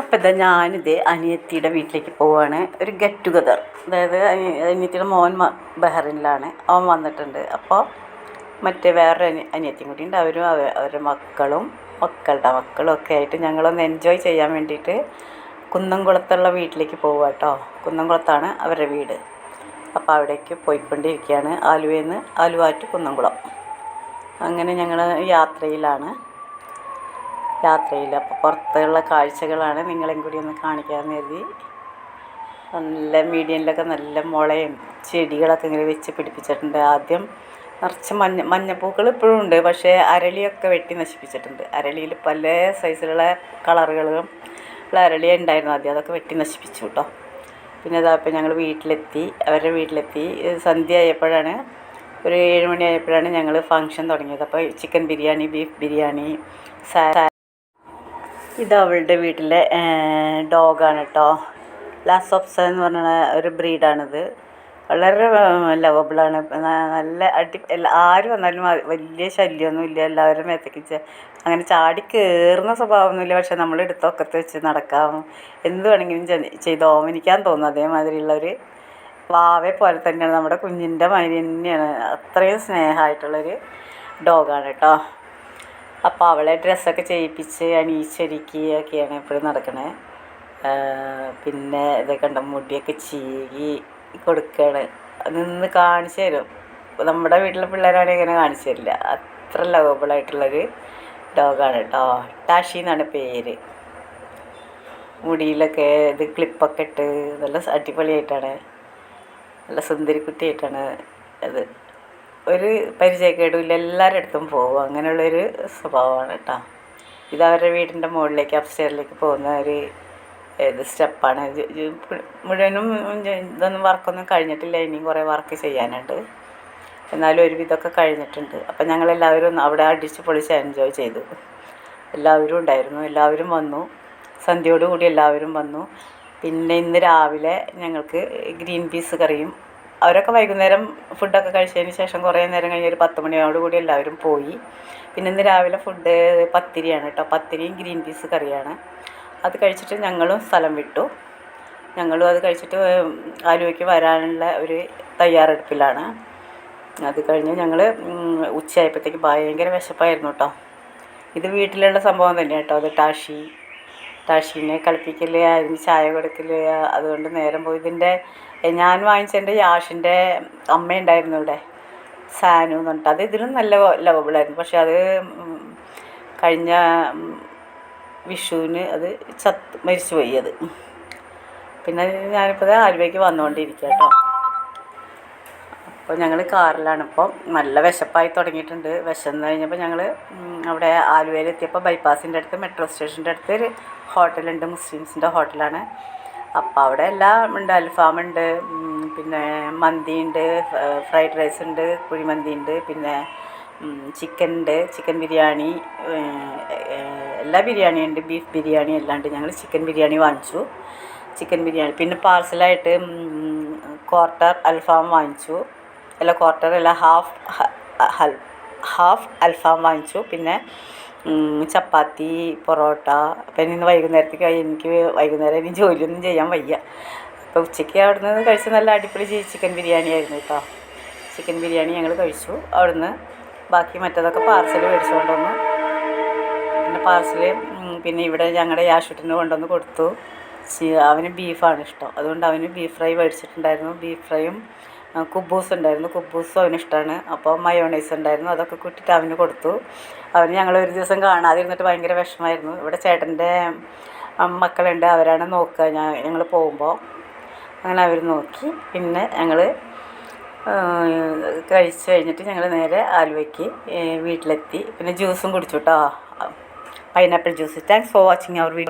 അപ്പം ഇതാ ഞാനിത് അനിയത്തിയുടെ വീട്ടിലേക്ക് പോവുകയാണ് ഒരു ഗെറ്റ് ടുഗദർ അതായത് അനിയത്തിയുടെ മോൻ ബഹറിനിലാണ്. അവൻ വന്നിട്ടുണ്ട്. അപ്പോൾ മറ്റേ വേറൊരു അനി അനിയത്തിയും കൂടി ഉണ്ട്. അവരും അവ- അവരുടെ മക്കളും മക്കളുടെ മക്കളും ഒക്കെ ആയിട്ട് ഞങ്ങളൊന്ന് എൻജോയ് ചെയ്യാൻ വേണ്ടിയിട്ട് കുന്നംകുളത്തുള്ള വീട്ടിലേക്ക് പോവുക കേട്ടോ കുന്നംകുളത്താണ് അവരുടെ വീട്. അപ്പോൾ അവിടേക്ക് പോയിക്കൊണ്ടിരിക്കുകയാണ് ആലുവയിൽ നിന്ന് ആലുവ ടു കുന്നംകുളം. അങ്ങനെ ഞങ്ങൾ യാത്രയിലാണ്. യാത്രയിൽ അപ്പോൾ പുറത്തുള്ള കാഴ്ചകളാണ് നിങ്ങളെയും കൂടി ഒന്ന് കാണിക്കാമെന്ന് കരുതി. നല്ല മീഡിയനിലൊക്കെ നല്ല മുളയും ചെടികളൊക്കെ ഇങ്ങനെ വെച്ച് പിടിപ്പിച്ചിട്ടുണ്ട്. ആദ്യം നിറച്ച് മഞ്ഞ മഞ്ഞപ്പൂക്കൾ ഇപ്പോഴും ഉണ്ട്. പക്ഷേ അരളിയൊക്കെ വെട്ടി നശിപ്പിച്ചിട്ടുണ്ട്. അരളിയിൽ പല സൈസിലുള്ള കളറുകളും ഉള്ള അരളി ഉണ്ടായിരുന്നു ആദ്യം അതൊക്കെ വെട്ടി നശിപ്പിച്ചു കേട്ടോ. പിന്നെ അതാ ഇപ്പം ഞങ്ങൾ വീട്ടിലെത്തി. അവരുടെ വീട്ടിലെത്തി. സന്ധ്യ ആയപ്പോഴാണ് ഒരു ഏഴ് മണി ഞങ്ങൾ ഫങ്ഷൻ തുടങ്ങിയത്. അപ്പോൾ ചിക്കൻ ബിരിയാണി ബീഫ് ബിരിയാണി സാ ഇത് അവളുടെ വീട്ടിലെ ഡോഗാണ് കേട്ടോ ലാസോപ്സ എന്ന് പറഞ്ഞ ഒരു ബ്രീഡാണിത്. വളരെ ലവബിളാണ് നല്ല അടി ആര് വന്നാലും വലിയ ശല്യമൊന്നുമില്ല എല്ലാവരും മേത്തേക്ക് അങ്ങനെ ചാടി കയറുന്ന സ്വഭാവമൊന്നുമില്ല. പക്ഷെ നമ്മൾ എടുത്തൊക്കത്ത് വെച്ച് നടക്കാം. എന്ത് വേണമെങ്കിലും ചെയ്ത്. ഓമനിക്കാൻ തോന്നും അതേമാതിരിയുള്ള ഒരു വാവെ പോലെ തന്നെയാണ്. നമ്മുടെ കുഞ്ഞിന്റെ മാതിരി തന്നെയാണ്. അത്രയും സ്നേഹമായിട്ടുള്ളൊരു ഡോഗാണ് കേട്ടോ അപ്പോൾ അവളെ ഡ്രസ്സൊക്കെ ചെയ്യിപ്പിച്ച് അണിയിച്ചൊരുക്കിയൊക്കെയാണ് എപ്പോഴും നടക്കണേ. പിന്നെ ഇതൊക്കെ ഉണ്ട് മുടിയൊക്കെ ചീകി കൊടുക്കുകയാണ് നിന്ന് കാണിച്ചു തരും. നമ്മുടെ വീട്ടിലെ പിള്ളേരാണെങ്കിൽ ഇങ്ങനെ കാണിച്ചു തരില്ല. അത്ര ലവബിളായിട്ടുള്ളൊരു ഡോഗാണ് കേട്ടോ ടാഷി എന്നാണ് പേര്. മുടിയിലൊക്കെ ഇത് ക്ലിപ്പൊക്കെ ഇട്ട് നല്ല അടിപൊളിയായിട്ടാണ്. നല്ല സുന്ദരിക്കുട്ടിയായിട്ടാണ് അത്. ഒരു പരിചയക്കേടുമില്ല എല്ലാവരുടെ അടുത്തും പോകും. അങ്ങനെയുള്ളൊരു സ്വഭാവമാണ് കേട്ടോ. ഇത് അവരുടെ വീടിന്റെ മുകളിലേക്ക് അപ്സ്റ്റെയറിലേക്ക് പോകുന്ന ഒരു ഇത് സ്റ്റെപ്പാണ്. മുഴുവനും ഇതൊന്നും വർക്കൊന്നും കഴിഞ്ഞിട്ടില്ല. ഇനിയും കുറേ വർക്ക് ചെയ്യാനുണ്ട്. എന്നാലും ഒരു ഒരുവിധമൊക്കെ കഴിഞ്ഞിട്ടുണ്ട്. അപ്പം ഞങ്ങളെല്ലാവരും അവിടെ അടിച്ച് പൊളിച്ച് എൻജോയ് ചെയ്തു. എല്ലാവരും ഉണ്ടായിരുന്നു. എല്ലാവരും വന്നു. സന്ധ്യയോടുകൂടി എല്ലാവരും വന്നു. പിന്നെ ഇന്ന് രാവിലെ ഞങ്ങൾക്ക് ഗ്രീൻ പീസ് കറിയും അവരൊക്കെ വൈകുന്നേരം ഫുഡൊക്കെ കഴിച്ചതിന് ശേഷം കുറേ നേരം കഴിഞ്ഞ് ഒരു പത്ത് മണിയോടുകൂടി എല്ലാവരും പോയി. പിന്നെ ഇന്ന് രാവിലെ ഫുഡ് പത്തിരിയാണ് കേട്ടോ. പത്തിരിയും ഗ്രീൻ പീസ് കറിയാണ്. അത് കഴിച്ചിട്ട് ഞങ്ങളും സ്ഥലം വിട്ടു. ഞങ്ങളും അത് കഴിച്ചിട്ട് ആലുവയ്ക്ക് വരാനുള്ള ഒരു തയ്യാറെടുപ്പിലാണ്. അത് കഴിഞ്ഞ് ഞങ്ങൾ ഉച്ചയായപ്പോഴത്തേക്ക് ഭയങ്കര വിശപ്പായിരുന്നു കേട്ടോ. ഇത് വീട്ടിലുള്ള സംഭവം തന്നെ കേട്ടോ. അത് ടാഷി ടാഷീനെ കളിപ്പിക്കൽ അതിന് ചായ കൊടുക്കൽ അതുകൊണ്ട് നേരം പോയി. ഇതിന്റെ ഞാൻ വാങ്ങിച്ചതിന്റെ യാഷിന്റെ അമ്മയുണ്ടായിരുന്നു ഇവിടെ സാനു എന്ന് പറഞ്ഞിട്ട്. അത് ഇതിലും നല്ല ലവബിളായിരുന്നു പക്ഷെ അത് കഴിഞ്ഞ വിഷുവിന് അത് ചത്ത് മരിച്ചു പോയി അത്. പിന്നെ ഞാനിപ്പോൾ ആലുവയ്ക്ക് വന്നുകൊണ്ടിരിക്കുക കേട്ടോ. അപ്പോൾ ഞങ്ങൾ കാറിലാണ്. ഇപ്പോൾ നല്ല വിശപ്പായി തുടങ്ങിയിട്ടുണ്ട്. വിശന്ന് കഴിഞ്ഞപ്പോൾ ഞങ്ങൾ അവിടെ ആലുവയിൽ എത്തിയപ്പോൾ ബൈപ്പാസിന്റെ അടുത്ത് മെട്രോ സ്റ്റേഷന്റെ അടുത്ത് ഒരു ഹോട്ടലുണ്ട്. മുസ്ലിംസിന്റെ ഹോട്ടലാണ്. അപ്പോൾ അവിടെ എല്ലാം ഉണ്ട്. അൽഫാമുണ്ട് പിന്നെ മന്തി ഉണ്ട്. ഫ്രൈഡ് റൈസ് ഉണ്ട്. കുഴിമന്തി ഉണ്ട്. പിന്നെ ചിക്കൻ ഉണ്ട്. ചിക്കൻ ബിരിയാണി എല്ലാ ബിരിയാണിയും ഉണ്ട്. ബീഫ് ബിരിയാണി എല്ലാം ഉണ്ട്. ഞങ്ങൾ ചിക്കൻ ബിരിയാണി വാങ്ങിച്ചു. ചിക്കൻ ബിരിയാണി. പിന്നെ പാർസലായിട്ട് ക്വാർട്ടർ അൽഫാം വാങ്ങിച്ചു. അല്ല ക്വാർട്ടർ അല്ല ഹാഫ് ഹാഫ് അൽഫാം വാങ്ങിച്ചു. പിന്നെ ചപ്പാത്തി പൊറോട്ട. പിന്നെ ഇന്ന് വൈകുന്നേരത്തേക്ക് എനിക്ക് വൈകുന്നേരം ഇനി ജോലിയൊന്നും ചെയ്യാൻ വയ്യ. അപ്പോൾ ഉച്ചയ്ക്ക് അവിടെ നിന്ന് കഴിച്ച നല്ല അടിപൊളി ചിക്കൻ ബിരിയാണി ആയിരുന്നു കേട്ടോ ചിക്കൻ ബിരിയാണി ഞങ്ങൾ കഴിച്ചു. അവിടുന്ന് ബാക്കി മറ്റേതൊക്കെ പാർസൽ മേടിച്ചുകൊണ്ട് വന്നു. പിന്നെ പാർസൽ പിന്നെ ഇവിടെ ഞങ്ങളുടെ യാഷുട്ടിന് കൊണ്ടുവന്ന് കൊടുത്തു. അവന് ബീഫാണ് ഇഷ്ടം. അതുകൊണ്ട് അവന് ബീഫ് ഫ്രൈ മേടിച്ചിട്ടുണ്ടായിരുന്നു. ബീഫ് ഫ്രൈയും കുബൂസ് ഉണ്ടായിരുന്നു. കുബൂസ് അവന് ഇഷ്ടമാണ് അപ്പോൾ മയോണൈസ് ഉണ്ടായിരുന്നു. അതൊക്കെ കൂട്ടിയിട്ട് അവന് കൊടുത്തു. അവന് ഞങ്ങൾ ഒരു ദിവസം കാണാതിരുന്നിട്ട് ഭയങ്കര വിഷമമായിരുന്നു. ഇവിടെ ചേട്ടന്റെ മക്കളുണ്ട്. അവരാണ് നോക്കുക. ഞാൻ ഞങ്ങൾ പോകുമ്പോൾ അങ്ങനെ അവർ നോക്കി. പിന്നെ ഞങ്ങൾ കഴിച്ചു കഴിഞ്ഞിട്ട് ഞങ്ങൾ നേരെ ആലുവയ്ക്ക് വീട്ടിലെത്തി. പിന്നെ ജ്യൂസും കുടിച്ചു കേട്ടോ. Pineapple juice. Thanks for watching our video